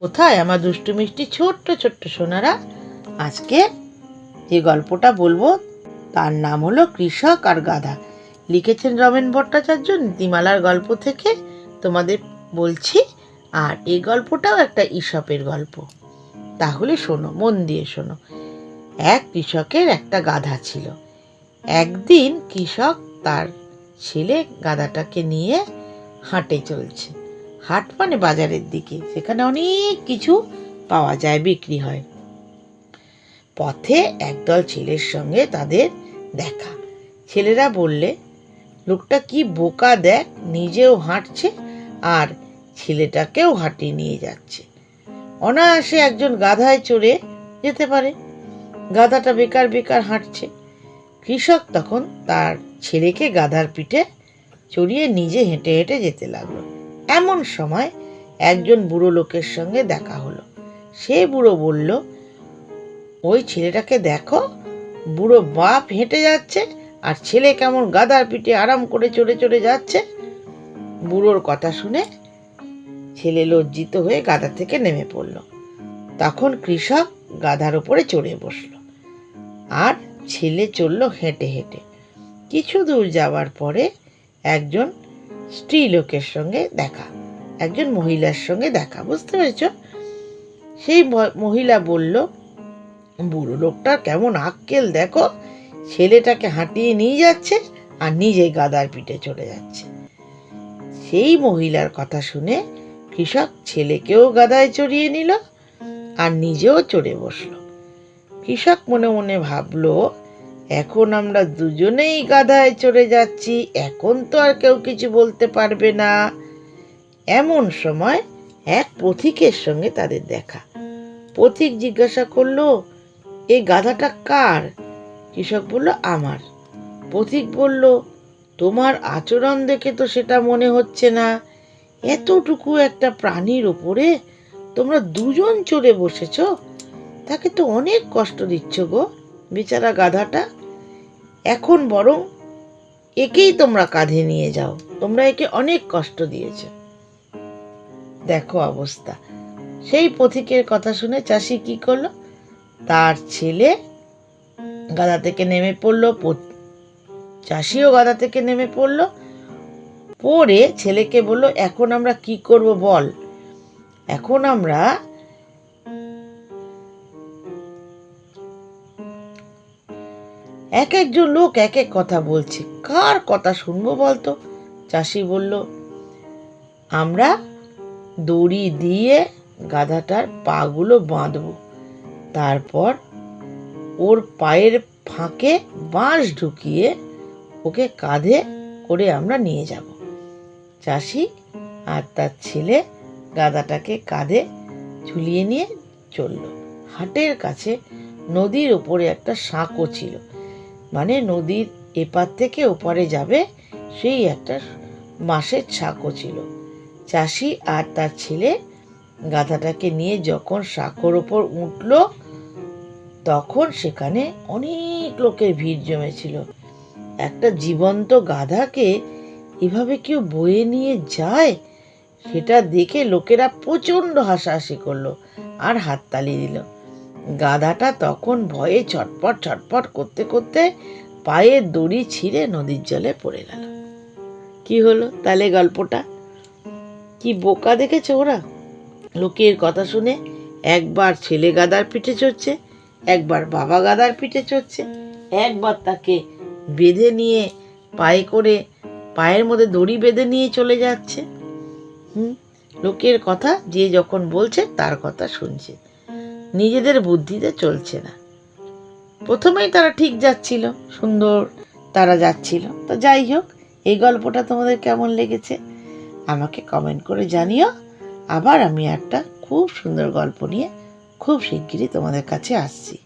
কোথায় আমার দুষ্টু মিষ্টি ছোট্ট ছোট্ট সোনারা? আজকে যে গল্পটা বলব, তার নাম হলো কৃষক আর গাধা। লিখেছেন রমেন ভট্টাচার্য নীতিমালার গল্প থেকে তোমাদের বলছি, আর এই গল্পটাও একটা ঈশপের গল্প। তাহলে শোনো, মন দিয়ে শোনো। এক কৃষকের একটা গাধা ছিল। একদিন কৃষক তার ছেলে গাধাটাকে নিয়ে হাঁটে চলছে। হাট মানে বাজারের দিকে সেখানে অনেক কিছু পাওয়া যায়, বিক্রি হয়। পথে একদল ছেলের সঙ্গে তাদের দেখা। ছেলেরা বললে, লোকটা কি বোকা দেখ, নিজেও হাঁটছে আর ছেলেটাকেও হাঁটিয়ে নিয়ে যাচ্ছে। অনায়াসে একজন গাধায় চড়ে যেতে পারে। গাধাটা বেকার বেকার হাঁটছে। কৃষক তখন তার ছেলেকে গাধার পিঠে চড়িয়ে নিজে হেঁটে হেঁটে যেতে লাগল। এমন সময় একজন বুড়ো লোকের সঙ্গে দেখা হলো। সে বুড়ো বলল, ওই ছেলেটাকে দেখো, বুড়ো বাপ হেঁটে যাচ্ছে আর ছেলে কেমন গাদার পিঠে আরাম করে চড়ে চড়ে যাচ্ছে। বুড়োর কথা শুনে ছেলে লজ্জিত হয়ে গাদা থেকে নেমে পড়ল। তখন কৃষক গাধার ওপরে চড়ে বসল আর ছেলে চলল হেঁটে হেঁটে। কিছু দূর যাওয়ার পরে একজন স্ত্রী লোকের সঙ্গে দেখা। একজন মহিলার সঙ্গে দেখা, বুঝতে পেরেছ? সেই মহিলা বলল, বুড়ো লোকটার কেমন আক্কেল, দেখো। ছেলেটাকে হাঁটিয়ে নিয়ে যাচ্ছে আর নিজে গাদার পিঠে চলে যাচ্ছে। সেই মহিলার কথা শুনে কৃষক ছেলেকেও গাদায় চড়িয়ে নিল আর নিজেও চড়ে বসল। কৃষক মনে মনে ভাবলো এখন আমরা দুজনেই গাধায় চড়ে যাচ্ছি, এখন তো আর কেউ কিছু বলতে পারবে না। এমন সময় এক পথিকের সঙ্গে তাদের দেখা। পথিক জিজ্ঞাসা করল এই গাধাটা কার? কৃষক বলল, আমার। পথিক বলল, তোমার আচরণ দেখে তো সেটা মনে হচ্ছে না। এতটুকু একটা প্রাণীর ওপরে তোমরা দুজন চড়ে বসেছ, তাকে তো অনেক কষ্ট দিচ্ছ গো। বেচারা গাধাটা এখন বরং একেই তোমরা কাঁধে নিয়ে যাও। তোমরা একে অনেক কষ্ট দিয়েছ। দেখো অবস্থা। সেই পথিকের কথা শুনে চাষি কি করল? তার ছেলে গাদা থেকে নেমে পড়ল চাষিও গাদা থেকে নেমে পড়ল। পরে ছেলেকে বলল, এখন আমরা কি করব বল? এখন আমরা এক একজন লোক এক এক কথা বলছে। কার কথা শুনব বলতো? চাষি বলল, আমরা দড়ি দিয়ে গাধাটার পাগুলো বাঁধবো। তারপর ওর পায়ের ফাঁকে বাঁশ ঢুকিয়ে ওকে কাঁধে করে আমরা নিয়ে যাব। চাষি আর তার ছেলে গাধাটাকে কাঁধে ঝুলিয়ে নিয়ে চলল। হাটের কাছে নদীর ওপরে একটা সাঁকো ছিল। মানে নদীর এপার থেকে ওপারে যাবে, সেই একটা মাসের ছাকো ছিল। চাষি আর তার ছেলে গাধাটাকে নিয়ে যখন সাঁকোর ওপর উঠল, তখন সেখানে অনেক লোকের ভিড় জমেছিল। একটা জীবন্ত গাধাকে এভাবে কেউ বয়ে নিয়ে যায়, সেটা দেখে লোকেরা প্রচণ্ড হাসাহাসি করল আর হাততালি দিল। গাধাটা তখন ভয়ে ছটপট ছটপট করতে করতে পায়ের দড়ি ছিঁড়ে নদীর জলে পড়ে গেল। কি হলো তাহলে গল্পটা? কি বোকা দেখেছে ওরা? লোকের কথা শুনে একবার ছেলে গাদার পিঠে চড়ছে, একবার বাবা গাদার পিঠে চড়ছে, একবার তাকে বেঁধে নিয়ে পায়ে করে পায়ের মধ্যে দড়ি বেঁধে নিয়ে চলে যাচ্ছে। হুম, লোকের কথা যে যখন বলছে তার কথা শুনছে। নিজেদের বুদ্ধিতে চলছে না। প্রথমেই তারা ঠিক যাচ্ছিল, সুন্দর তারা যাচ্ছিল। তো যাই হোক, এই গল্পটা তোমাদের কেমন লেগেছে আমাকে কমেন্ট করে জানিও। আবার আমি একটা খুব সুন্দর গল্প নিয়ে খুব শিগগিরই তোমাদের কাছে আসছি।